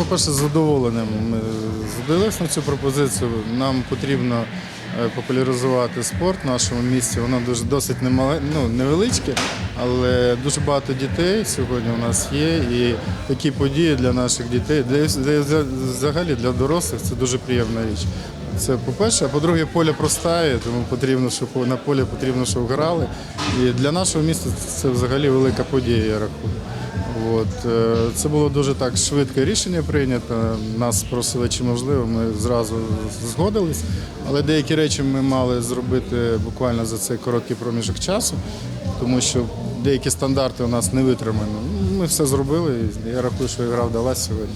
По-перше, з задоволенням ми задивилися на цю пропозицію. Нам потрібно е, популяризувати спорт в нашому місті. Воно дуже досить немале, ну, невеличке, але дуже багато дітей сьогодні у нас є. І такі події для наших дітей, для, для взагалі для дорослих це дуже приємна річ. Це по-перше, а по-друге, поле простає, тому потрібно, щоб на полі потрібно, щоб грали. І для нашого міста це взагалі велика подія, я рахую. От, е, це було дуже так швидке рішення прийнято. Нас просили, чи можливо, ми зразу згодились. Але деякі речі ми мали зробити буквально за цей короткий проміжок часу, тому що деякі стандарти у нас не витримані. Ми все зробили, я рахую, що гра вдалася сьогодні.